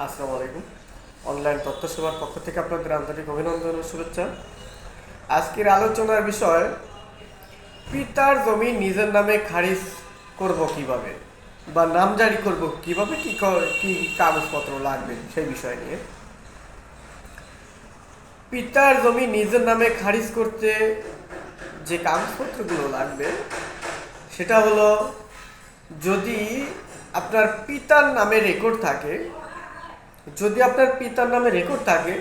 আসসালামু আলাইকুম। অনলাইন তথ্য সেবার পক্ষ থেকে আপনাদের আন্তরিক অভিনন্দন ও শুভেচ্ছা। আজকের আলোচনার বিষয়, পিতার জমি নিজের নামে খারিজ করব কীভাবে বা নাম জারি করব কীভাবে, কি কি কাগজপত্র লাগবে সেই বিষয় নিয়ে। পিতার জমি নিজের নামে খারিজ করতে যে কাগজপত্রগুলো লাগবে, সেটা হলো যদি আপনার পিতার নামে রেকর্ড থাকে যদি আপনার পিতার নামে রেকর্ড থাকে,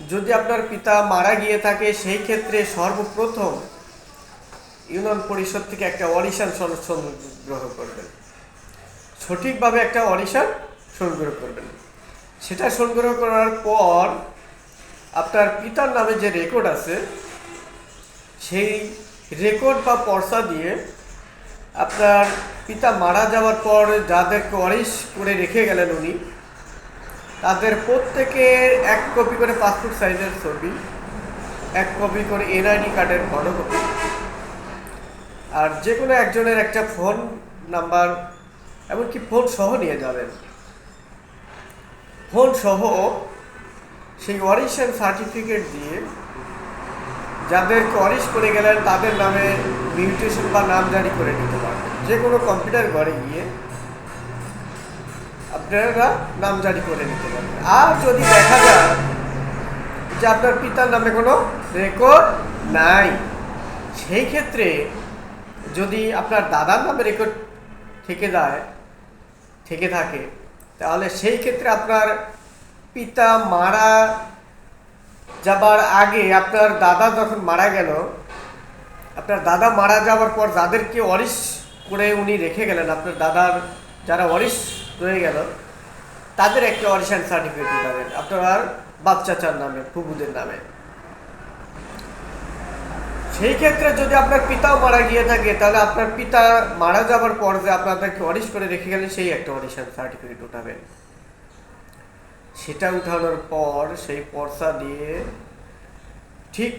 যদি আপনার পিতা মারা গিয়ে থাকে, সেই ক্ষেত্রে সর্বপ্রথম ইউনিয়ন পরিষদ থেকে একটা অডিশন সংগ্রহ করবেন। সঠিকভাবে একটা অডিশন সংগ্রহ করবেন। সেটা সংগ্রহ করার পর আপনার পিতার নামে যে রেকর্ড আছে, সেই রেকর্ড বা পর্সা দিয়ে আপনার পিতা মারা যাওয়ার পর যাদেরকে অরিস করে রেখে গেলেন উনি তাদের প্রত্যেকের এক কপি করে পাসপোর্ট সাইজের ছবি, এক কপি করে এনআইডি কার্ডের বড় কপি আর যে কোনো একজনের একটা ফোন নাম্বার, এমনকি ফোন সহ নিয়ে যাবেন। ফোন সহ সেই অরিশন সার্টিফিকেট দিয়ে যাদেরকে অরিশ করে গেলেন, তাদের নামে মিউটেশন বা নাম জারি করে নিতে পারবেন। যে কোনো কম্পিউটার ঘরে গিয়ে আপনারা নাম জারি করে নিতে পারবেন আর যদি দেখা যায় যে আপনার পিতার নামে কোনো রেকর্ড নাই, সেই ক্ষেত্রে যদি আপনার দাদার নামে রেকর্ড থেকে যায়, থেকে থাকে, তাহলে সেই ক্ষেত্রে আপনার পিতা মারা যাবার আগে আপনার দাদা যখন মারা গেল, আপনার দাদা মারা যাওয়ার পর যাদেরকে অরিস করে উনি রেখে গেলেন, আপনার দাদার যারা অরিস রয়ে গেল। তাদের একটা অরিশন সার্টিফিকেট দিতে আপনার বাচ্চা চার নামে ফুবুদের নামে। সেই ক্ষেত্রে যদি আপনার পিতাও মারা গিয়ে থাকে, তাহলে আপনার পিতা মারা যাওয়ার পর যে আপনাদেরকে অরিস করে রেখে গেলেন, সেই একটা অডিশন সার্টিফিকেট উঠাবেন সেটা উঠানোর পর, সেই পর্সা দিয়ে ঠিক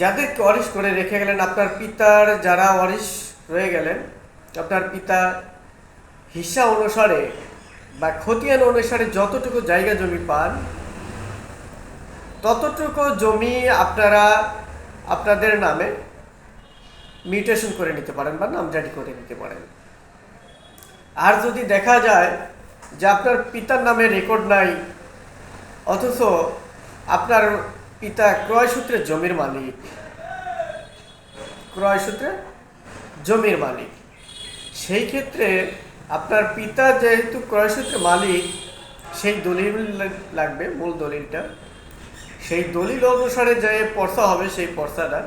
যাদেরকে অরিস করে রেখে গেলেন, আপনার পিতার যারা অরিস রয়ে গেলেন, আপনার পিতা হিসা অনুসারে বা খতিয়ান অনুসারে যতটুকু জায়গা জমি পান, ততটুকু জমি আপনারা আপনাদের নামে মিউটেশন করে নিতে পারেন বা নামজারি করে নিতে পারেন। আর যদি দেখা যায় যে আপনার পিতার নামে রেকর্ড নাই, অথচ আপনার পিতা ক্রয়সূত্রে জমির মালিক, ক্রয়সূত্রে জমির মালিক, সেই ক্ষেত্রে আপনার পিতা যেহেতু ক্রয়সূত্রে মালিক, সেই দলিল লাগবে, মূল দলিলটা। সেই দলিল অনুসারে যে পর্সা হবে, সেই পর্সাটা।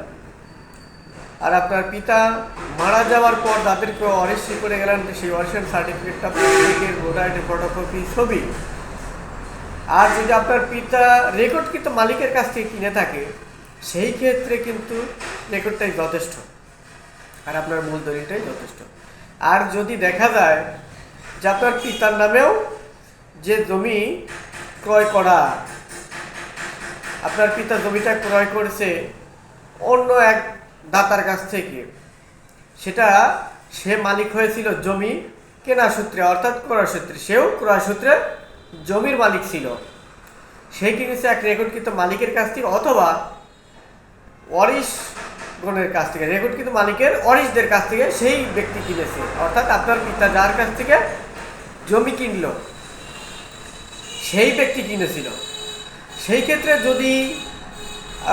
আর আপনার পিতা মারা যাওয়ার পর তাদেরকে অরিসি করে গেলেন সেই অরিশন সার্টিফিকেটটা প্রত্যেকের ভোটার ফটোকপি ছবি। আর যদি আপনার পিতা রেকর্ড কিন্তু মালিকের কাছ থেকে কিনে থাকে, সেই ক্ষেত্রে কিন্তু রেকর্ডটাই যথেষ্ট। আর আপনার মূল দলিলটাই যথেষ্ট। আর যদি দেখা যায় যে আপনার পিতার নামেও যে জমি ক্রয় করা, আপনার পিতা জমিটা ক্রয় করেছে অন্য এক দাতার কাছ থেকে, সেটা সে মালিক হয়েছিল জমি কেনা সূত্রে, অর্থাৎ ক্রয় সূত্রে, সেও ক্রয় সূত্রে জমির মালিক ছিল। সে কিনেছে এক রেকর্ডকৃত মালিকের কাছ থেকে, অথবা অরিশ গণের কাছ থেকে রেকর্ড কিন্তু মালিকের অরিশদের কাছ থেকে সেই ব্যক্তি কিনেছে। অর্থাৎ আপনার পিতা যার কাছ থেকে জমি কিনলো, সেই ব্যক্তি কিনেছিল। সেই ক্ষেত্রে যদি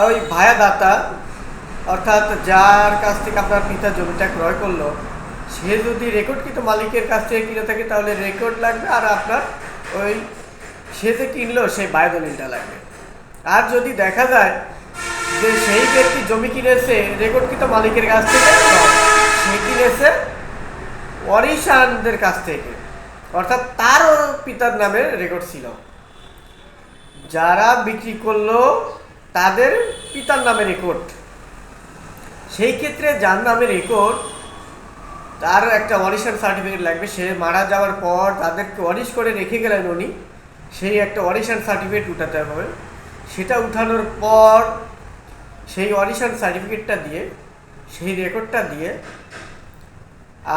ওই ভায়া দাতা অর্থাৎ যার কাছ থেকে আপনার পিতা জমিটা ক্রয় করল, সে যদি রেকর্ডকৃত মালিকের কাছ থেকে কিনে থাকে, তাহলে রেকর্ড লাগবে আর আপনার ওই সে যে কিনলো সেই বায়োদলিলটা লাগবে। আর যদি দেখা যায় যে সেই ব্যক্তি জমি কিনেছে, রেকর্ডকৃত মালিকের কাছ থেকে, সে কিনেছে অরিশানদের কাছ থেকে। অর্থাৎ তারও পিতার নামে রেকর্ড ছিল। যারা বিক্রি করল, তাদের পিতার নামে রেকর্ড। সেই ক্ষেত্রে যার নামে রেকর্ড, তার একটা অডিশন সার্টিফিকেট লাগবে। সে মারা যাওয়ার পর তাদেরকে অডিশ করে রেখে গেলেন উনি। সেই একটা অডিশন সার্টিফিকেট উঠাতে হবে। সেটা উঠানোর পর সেই অডিশন সার্টিফিকেটটা দিয়ে, সেই রেকর্ডটা দিয়ে,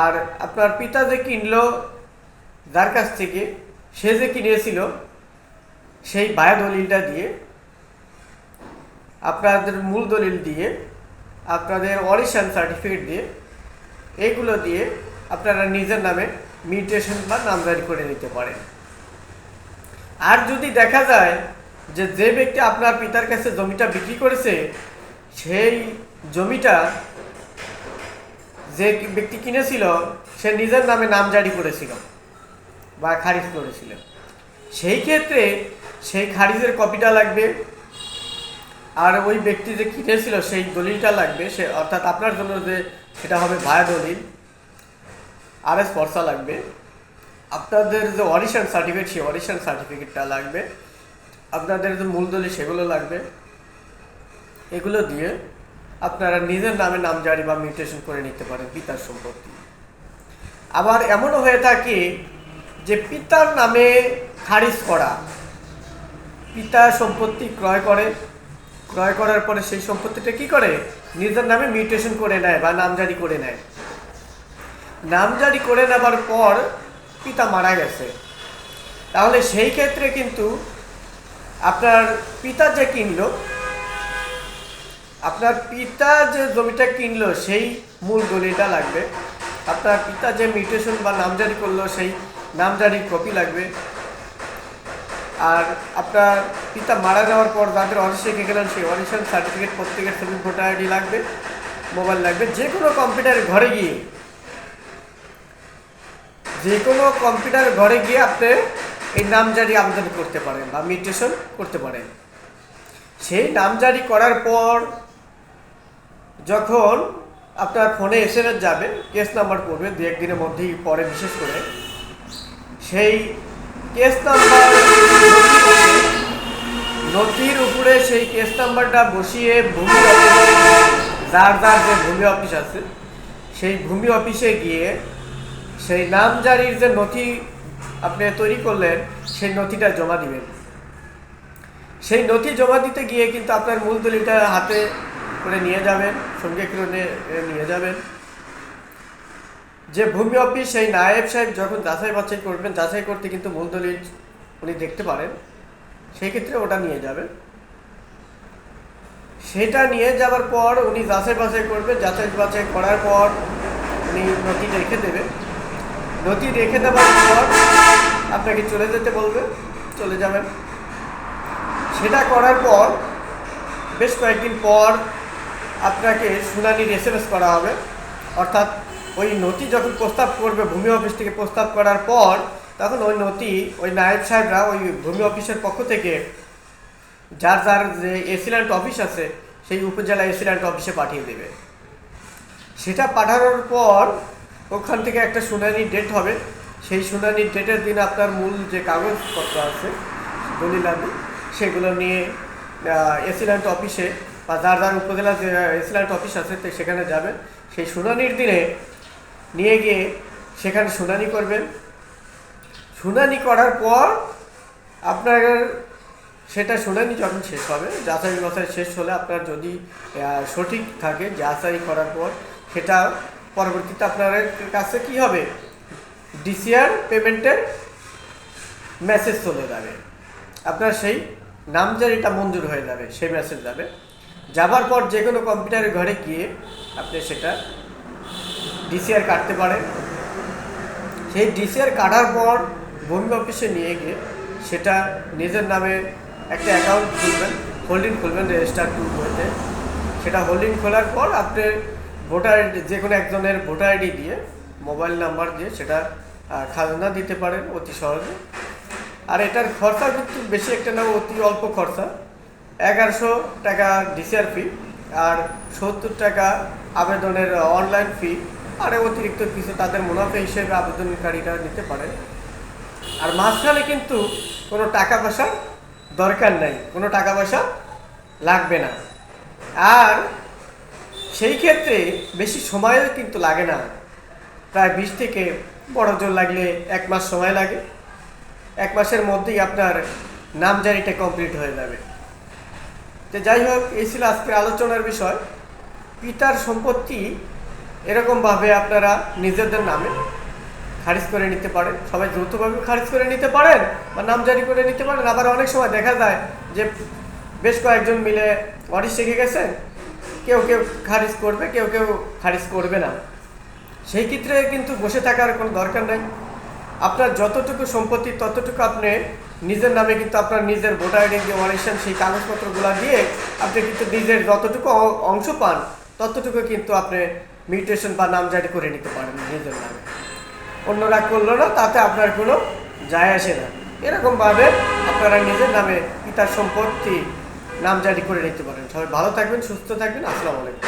আর আপনার পিতা যে কিনলো, যার কাছ থেকে, সে যে কিনেছিল, সেই বায়া দলিলটা দিয়ে, আপনাদের মূল দলিল দিয়ে, আপনাদের অরিশান সার্টিফিকেট দিয়ে এগুলো দিয়ে আপনারা নিজের নামে মিউটেশন বা নামজারি করে নিতে পারেন। আর যদি দেখা যায় যে যে ব্যক্তি আপনার পিতার কাছে জমিটা বিক্রি করেছে সেই জমিটা যে ব্যক্তি কিনেছিল, সে নিজের নামে নাম জারি করেছিল বা খারিজ করেছিল। সেই ক্ষেত্রে সেই খারিজের কপিটা লাগবে, আর ওই ব্যক্তি যে কিনেছিল, সেই দলিলটা লাগবে, সে অর্থাৎ আপনার জন্য যে সেটা হবে ভায়া দলিল আর এস পর্সা লাগবে, আপনাদের যে অডিশন সার্টিফিকেট সেই অডিশন সার্টিফিকেটটা লাগবে, আপনাদের যে মূল দলিল সেগুলো লাগবে। এগুলো দিয়ে আপনারা নিজের নামে নাম জারি বা মিউটেশন করে নিতে পারেন পিতার সম্পত্তি। আবার এমনও হয়ে থাকে যে পিতার নামে খারিজ করা, পিতা সম্পত্তি ক্রয় করে, ক্রয় করার পরে সেই সম্পত্তিটা কি করে? নিজের নামে মিউটেশন করে নেয় বা নামজারি করে নেয়। নামজারি করে নেবার পর পিতা মারা গেছে। তাহলে সেই ক্ষেত্রে কিন্তু আপনার পিতা যে কিনলো আপনার পিতা যে জমিটা কিনলো, সেই মূল দলিলটা লাগবে। আপনার পিতা যে মিউটেশন বা নামজারি করল, সেই নামজারির কপি লাগবে। আর আপনার পিতা মারা যাওয়ার পর যাদের অরিশে গেলেন, সেই অরিশন সার্টিফিকেট প্রত্যেকের ছবি ভোটার আইডি লাগবে মোবাইল লাগবে। যে কোনো কম্পিউটার ঘরে গিয়ে, যে কোনো কম্পিউটার ঘরে গিয়ে আপনি এই নামজারি আবেদন করতে পারেন বা মিউটেশন করতে পারেন। সেই নামজারি করার পর যখন আপনার ফোনে এস এম এস যাবে কেস নাম্বার পড়বে, দু একদিনের মধ্যেই পরে বিশেষ করে, সেই কেস নাম্বার নথির উপরে সেই কেস নাম্বারটা বসিয়ে ভূমি যার যার যে ভূমি অফিস আছে, সেই ভূমি অফিসে গিয়ে সেই নামজারির যে নথি আপনি তৈরি করলেন, সেই নথিটা জমা দিবেন। সেই নথি জমা দিতে গিয়ে কিন্তু আপনার মূল দলিলটা হাতে করে নিয়ে যাবেন, সঙ্গে করে নিয়ে- যাবেন। যে ভূমি অফিস, সেই নায়েব সাহেব যখন যাচাই বাছাই করবেন, যাচাই করতে কিন্তু মূল দলিল উনি দেখতে পারেন। সেই ক্ষেত্রে ওটা নিয়ে যাবেন। সেটা নিয়ে যাওয়ার পর উনি যাচাই বাছাই করবেন। যাচাই বাছাই করার পর উনি নথি রেখে দেবেন। নথি রেখে দেওয়ার পর আপনাকে চলে যেতে বলবে, চলে যাবেন। সেটা করার পর, বেশ কয়েকদিন পর আপনাকে শুনানির এস এম এস করা হবে। অর্থাৎ ওই নথি যখন প্রস্তাব করবে ভূমি অফিস থেকে প্রস্তাব করার পর, তখন ওই নথি, ওই নায়েব সাহেবরা ওই ভূমি অফিসের পক্ষ থেকে যার যার যে এসিল্যান্ড অফিস আছে, সেই উপজেলা এসিল্যান্ড অফিসে পাঠিয়ে দেবে। সেটা পাঠানোর পর ওখান থেকে একটা শুনানির ডেট হবে। সেই শুনানির ডেটের দিন আপনার মূল যে কাগজপত্র আছে দলিলাদি সেগুলো নিয়ে এসিল্যান্ড অফিসে বা যার যার উপজেলা যে এসিল্যান্ড অফিস আছে সেখানে যাবেন। সেই শুনানির দিনে নিয়ে গিয়ে সেখানে শুনানি করবেন। শুনানি করার পর আপনার সেটা শুনানি যখন শেষ হবে, যাচাই বাছাই শেষ হলে আপনার যদি সঠিক থাকে যাচাই করার পর সেটা পরবর্তীতে আপনার কাছে কি হবে? ডিসিআর পেমেন্টের মেসেজ চলে যাবে। আপনার সেই নামজারিটা মঞ্জুর হয়ে যাবে, সেই মেসেজ যাবে। যাবার পর যে কোনো কম্পিউটারের ঘরে গিয়ে আপনি সেটা ডিসিআর কাটতে পারেন। সেই ডিসিআর কাটার পর ভূমি অফিসে নিয়ে গিয়ে সেটা নিজের নামে একটা অ্যাকাউন্ট খুলবেন হোল্ডিং খুলবেন রেজিস্টার টু বইতে। সেটা হোল্ডিং খোলার পর আপনি ভোটার যে কোনো একজনের ভোটার আইডি দিয়ে মোবাইল নাম্বার দিয়ে সেটা খাজনা দিতে পারেন অতি সহজে। আর এটার খরচা কিন্তু বেশি একটা না, অতি অল্প খরচা। এগারোশো টাকা ডিসিআর ফি আর সত্তর টাকা আবেদনের অনলাইন ফি আর অতিরিক্ত কিছু তাদের মুনাফা হিসেবে আবেদনকারীরা নিতে পারে। আর মাঝখানে কিন্তু কোনো টাকা পয়সা দরকার নাই, কোনো টাকা পয়সা লাগবে না। আর সেই ক্ষেত্রে বেশি সময়ও কিন্তু লাগে না। প্রায় বিশ থেকে বড় জোর লাগলে এক মাস সময় লাগে। এক মাসের মধ্যেই আপনার নামজারিটা কমপ্লিট হয়ে যাবে। তো যাই হোক, এই ছিল আজকের আলোচনার বিষয়। পিতার সম্পত্তি এরকমভাবে আপনারা নিজেদের নামে খারিজ করে নিতে পারেন। সবাই যৌথভাবে খারিজ করে নিতে পারেন বা নামজারি করে নিতে পারেন। আবার অনেক সময় দেখা যায় যে বেশ কয়েকজন মিলে ওয়ারিশ শিখে গেছেন কেউ কেউ খারিজ করবে, কেউ কেউ খারিজ করবে না। সেই ক্ষেত্রে কিন্তু বসে থাকার কোনো দরকার নেই। আপনার যতটুকু সম্পত্তি, ততটুকু আপনি নিজের নামে কিন্তু আপনার নিজের ভোটার আইডি যে ওয়ারিশন সেই কাগজপত্রগুলো দিয়ে আপনি কিন্তু নিজের যতটুকু অংশ পান, ততটুকু কিন্তু আপনি মিউটেশন বা নামজারি করে নিতে পারেন নিজের নামে। অন্যরা করল না, তাতে আপনার কোনো যায় আসে না। এরকমভাবে আপনারা নিজের নামে পিতার সম্পত্তি নামজারি করে নিতে পারেন। সবাই ভালো থাকবেন, সুস্থ থাকবেন, আসসালামু আলাইকুম।